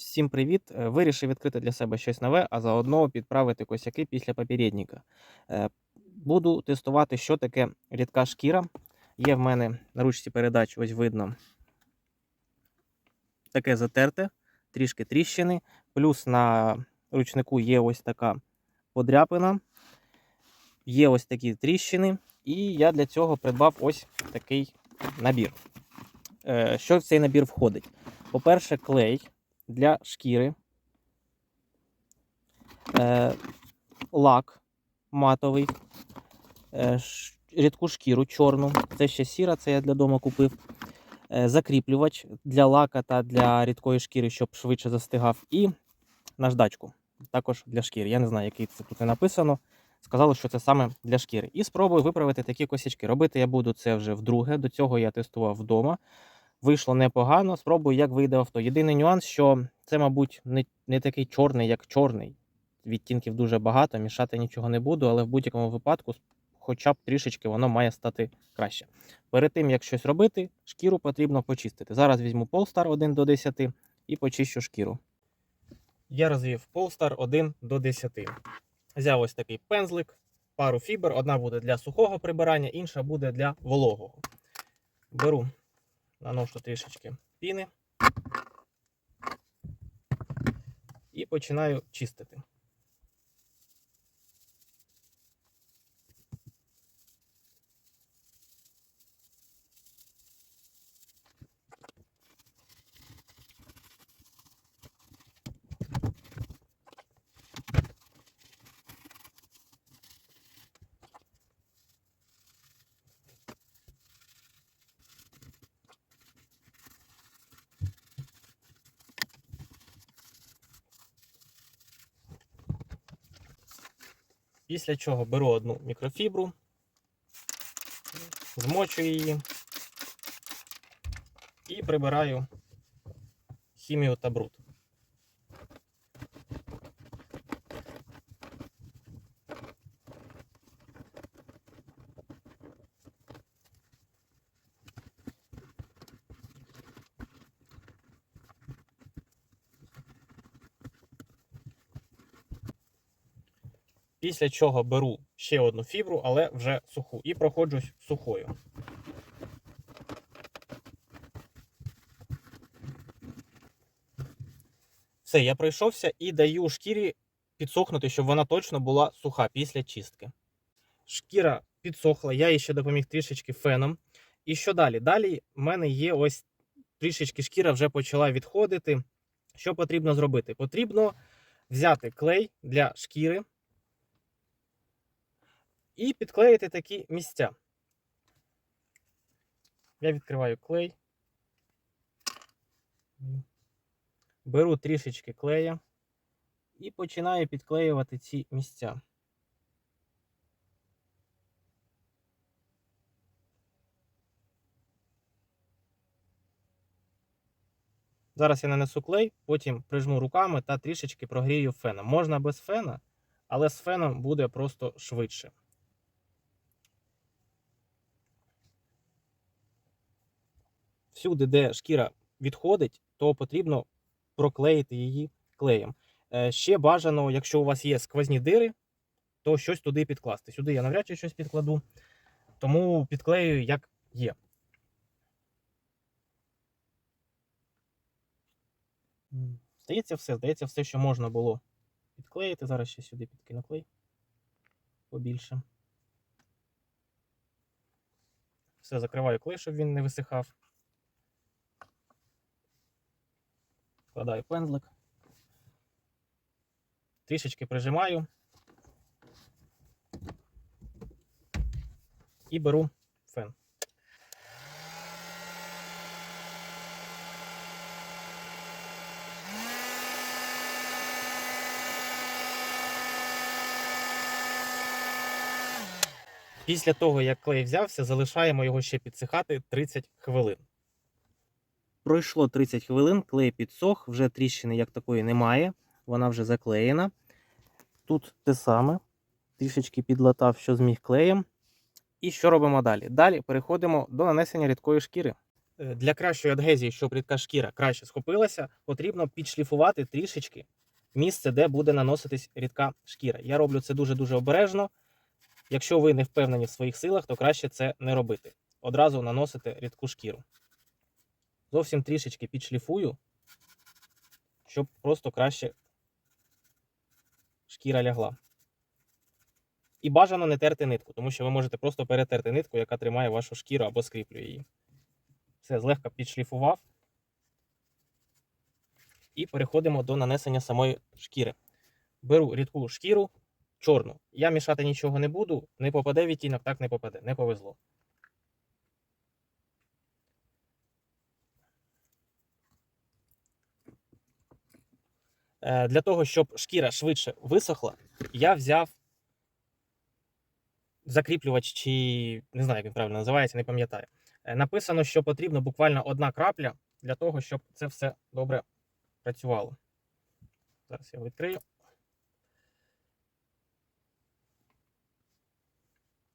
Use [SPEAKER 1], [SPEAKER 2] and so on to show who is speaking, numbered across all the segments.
[SPEAKER 1] Всім привіт! Е, Вирішив відкрити для себе щось нове, а заодно підправити косяки після попередника. Е, Буду тестувати, що таке рідка шкіра. Є в мене на ручці передач, ось видно таке затерте, трішки тріщини. Плюс на ручнику є ось така подряпина, є ось такі тріщини. І я для цього придбав ось такий набір. Е, Що в цей набір входить? По-перше, клей для шкіри, е, лак матовий, е, рідку шкіру чорну. Це ще сіра, це я для дому купив. Е, закріплювач для лака та для рідкої шкіри, щоб швидше застигав. І наждачку також для шкіри. Я не знаю, який це тут не написано. Сказали, що це саме для шкіри. І спробую виправити такі косячки. Робити я буду це вже вдруге. До цього я тестував вдома. Вийшло непогано. Спробую, як вийде авто. Єдиний нюанс, що це, мабуть, не, не такий чорний, як чорний. Відтінків дуже багато, мішати нічого не буду, але в будь-якому випадку, хоча б трішечки воно має стати краще. Перед тим, як щось робити, шкіру потрібно почистити. Зараз візьму Polestar 1 до 10 і почищу шкіру. Я розвів Polestar 1 до 10. Взяв ось такий пензлик, пару фібр. Одна буде для сухого прибирання, інша буде для вологого. Беру, наношу трішечки піни і починаю чистити. Після чого беру одну мікрофібру, змочую її і прибираю хімію та бруд. Після чого беру ще одну фібру, але вже суху, і проходжусь сухою. Все, я пройшовся і даю шкірі підсохнути, щоб вона точно була суха після чистки. Шкіра підсохла, я їй ще допоміг трішечки феном. І що далі? Далі в мене є ось трішечки шкіра вже почала відходити. Що потрібно зробити? Потрібно взяти клей для шкіри і підклеїти такі місця. Я відкриваю клей. Беру трішечки клея і починаю підклеювати ці місця. Зараз я нанесу клей, потім прижму руками та трішечки прогрію феном. Можна без фена, але з феном буде просто швидше. Всюди, де шкіра відходить, то потрібно проклеїти її клеєм. Е, Ще бажано, якщо у вас є сквозні дири, то щось туди підкласти. Сюди я навряд чи щось підкладу, тому підклею як є. Здається, все. Здається, все, що можна було підклеїти. Зараз ще сюди підкину клей побільше. Все, закриваю клей, щоб він не висихав. Вкладаю пензлик. Трішечки прижимаю. І беру фен. Після того, як клей взявся, залишаємо його ще підсихати 30 хвилин. Пройшло 30 хвилин, клей підсох, вже тріщини як такої немає, вона вже заклеєна. Тут те саме, трішечки підлатав, що зміг клеєм. І що робимо далі? Далі переходимо до нанесення рідкої шкіри. Е, Для кращої адгезії, щоб рідка шкіра краще схопилася, потрібно підшліфувати трішечки місце, де буде наноситись рідка шкіра. Я роблю це дуже-дуже обережно. Якщо ви не впевнені в своїх силах, то краще це не робити. Одразу наносите рідку шкіру. Зовсім трішечки підшліфую, щоб просто краще шкіра лягла. І бажано не терти нитку, тому що ви можете просто перетерти нитку, яка тримає вашу шкіру або скріплює її. Все, злегка підшліфував. І переходимо до нанесення самої шкіри. Беру рідку шкіру, чорну. Я мішати нічого не буду, не попаде відтінок, так не попаде, не повезло. Для того, щоб шкіра швидше висохла, я взяв закріплювач, чи не знаю, як він правильно називається, не пам'ятаю. Е, Написано, що потрібно буквально одна крапля для того, щоб це все добре працювало. Зараз я відкрию.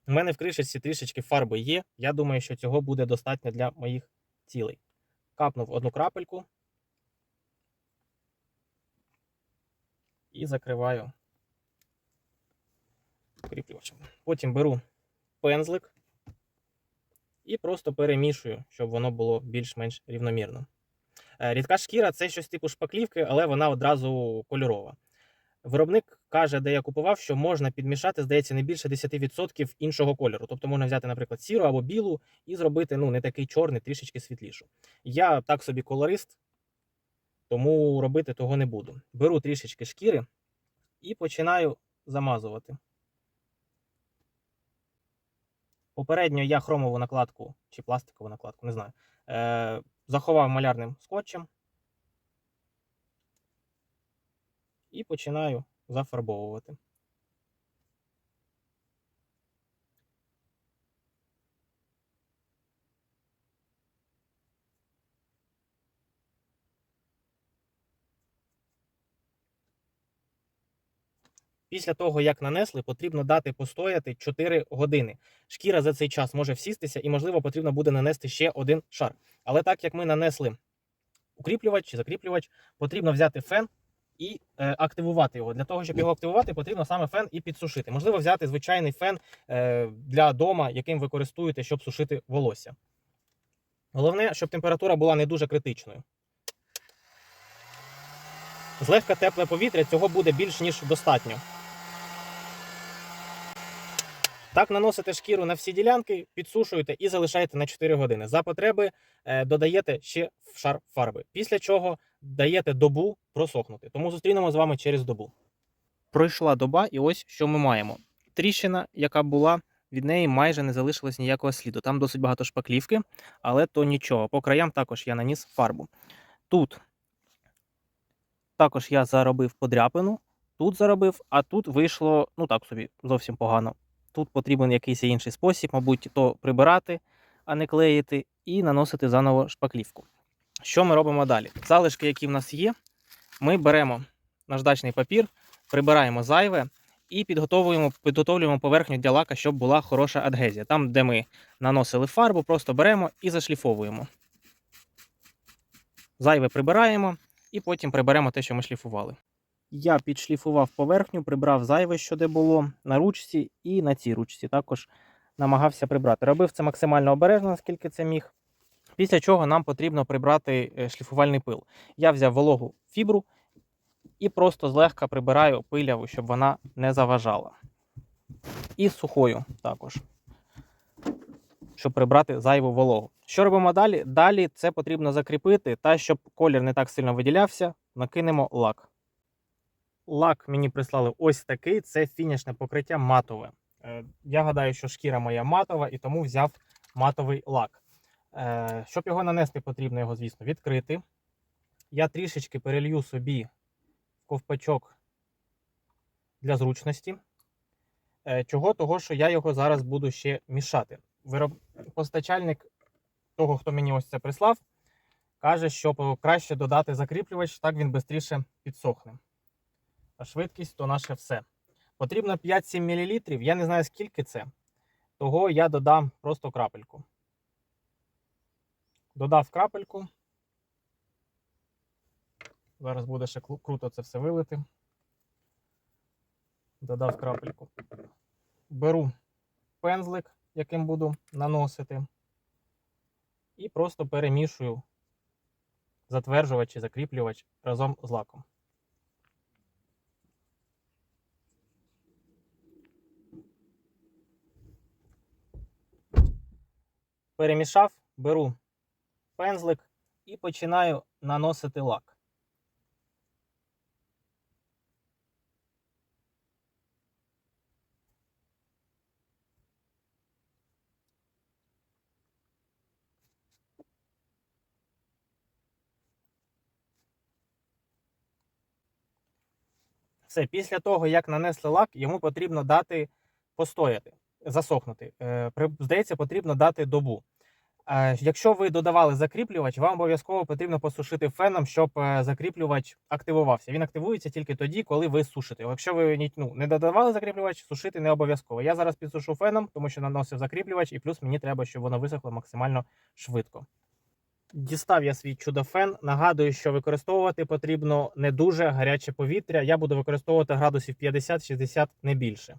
[SPEAKER 1] У мене в кришечці трішечки фарби є. Я думаю, що цього буде достатньо для моїх цілей. Капнув одну крапельку і закриваю кріплювачем. Потім беру пензлик і просто перемішую, щоб воно було більш-менш рівномірно. Е, Рідка шкіра це щось типу шпаклівки, але вона одразу кольорова. Виробник каже, де я купував, що можна підмішати, здається, не більше 10% іншого кольору. Тобто можна взяти, наприклад, сіру або білу і зробити ну, не такий чорний, трішечки світлішу. Я так собі колорист, тому робити того не буду. Беру трішечки шкіри і починаю замазувати. Попередньо я хромову накладку чи пластикову накладку, не знаю, е, заховав малярним скотчем і починаю зафарбовувати. Після того, як нанесли, потрібно дати постояти 4 години. Шкіра за цей час може всістися і, можливо, потрібно буде нанести ще один шар. Але так як ми нанесли укріплювач чи закріплювач, потрібно взяти фен і е, активувати його. Для того, щоб його активувати, потрібно саме фен і підсушити. Можливо, взяти звичайний фен е, для дома, яким ви користуєте, щоб сушити волосся. Головне, щоб температура була не дуже критичною. Злегка тепле повітря цього буде більш ніж достатньо. Так наносите шкіру на всі ділянки, підсушуєте і залишаєте на 4 години. За потреби е, додаєте ще шар фарби. Після чого даєте добу просохнути. Тому зустрінемо з вами через добу. Пройшла доба, і ось що ми маємо. Тріщина, яка була, від неї майже не залишилось ніякого сліду. Там досить багато шпаклівки, але то нічого. По краям також я наніс фарбу. Тут також я заробив подряпину, тут заробив, а тут вийшло, ну так собі, зовсім погано. Тут потрібен якийсь інший спосіб, мабуть, то прибирати, а не клеїти, і наносити заново шпаклівку. Що ми робимо далі? Залишки, які в нас є, ми беремо наждачний папір, прибираємо зайве і підготовуємо, підготовлюємо поверхню для лака, щоб була хороша адгезія. Там, де ми наносили фарбу, просто беремо і зашліфовуємо. Зайве прибираємо і потім приберемо те, що ми шліфували. Я підшліфував поверхню, прибрав зайве, що де було на ручці, і на цій ручці також намагався прибрати. Робив це максимально обережно, наскільки це міг. Після чого нам потрібно прибрати е, шліфувальний пил. Я взяв вологу фібру і просто злегка прибираю пиляву, щоб вона не заважала. І сухою також, щоб прибрати зайву вологу. Що робимо далі? Далі це потрібно закріпити, та щоб колір не так сильно виділявся, накинемо лак. Лак мені прислали ось такий: це фінішне покриття матове. Е, Я гадаю, що шкіра моя матова, і тому взяв матовий лак. Е, Щоб його нанести, потрібно його, звісно, відкрити. Я трішечки перелью собі ковпачок для зручності. Е, Чого? Того, що я його зараз буду ще мішати. Вироб... Постачальник того, хто мені ось це прислав, каже, що краще додати закріплювач, так він швидше підсохне. А швидкість то наше все. Потрібно 5-7 мл. Я не знаю, скільки це. Того я додам просто крапельку. Додав крапельку. Зараз буде ще круто це все вилити. Додав крапельку. Беру пензлик, яким буду наносити, і просто перемішую затверджувач і закріплювач разом з лаком. Перемішав, беру пензлик і починаю наносити лак. Все, після того, як нанесли лак, йому потрібно дати постояти, засохнути. Е, Здається, потрібно дати добу. Е, Якщо ви додавали закріплювач, вам обов'язково потрібно посушити феном, щоб е, закріплювач активувався. Він активується тільки тоді, коли ви сушите. Якщо ви ну, не додавали закріплювач, сушити не обов'язково. Я зараз підсушу феном, тому що наносив закріплювач, і плюс мені треба, щоб воно висохло максимально швидко. Дістав я свій чудофен. Нагадую, що використовувати потрібно не дуже гаряче повітря. Я буду використовувати градусів 50-60 не більше.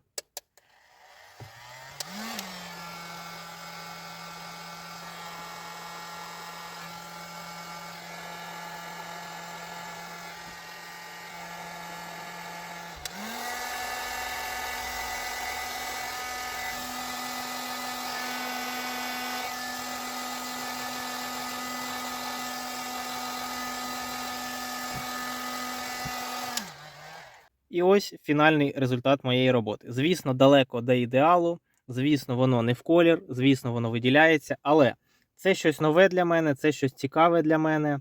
[SPEAKER 1] І ось фінальний результат моєї роботи. Звісно, далеко до ідеалу. Звісно, воно не в колір, звісно, воно виділяється, але це щось нове для мене, це щось цікаве для мене.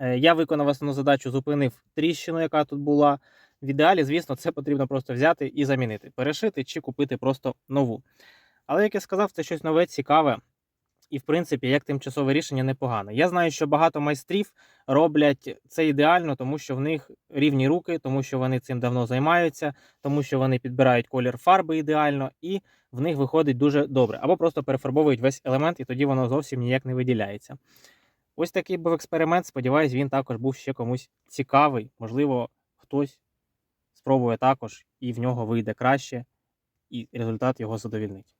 [SPEAKER 1] Е, Я виконав основну задачу, зупинив тріщину, яка тут була. В ідеалі, звісно, це потрібно просто взяти і замінити, перешити чи купити просто нову. Але, як я сказав, це щось нове, цікаве. І, в принципі, як тимчасове рішення непогане. Я знаю, що багато майстрів роблять це ідеально, тому що в них рівні руки, тому що вони цим давно займаються, тому що вони підбирають колір фарби ідеально, і в них виходить дуже добре. Або просто перефарбовують весь елемент, і тоді воно зовсім ніяк не виділяється. Ось такий був експеримент. Сподіваюсь, він також був ще комусь цікавий. Можливо, хтось спробує також, і в нього вийде краще, і результат його задовільнить.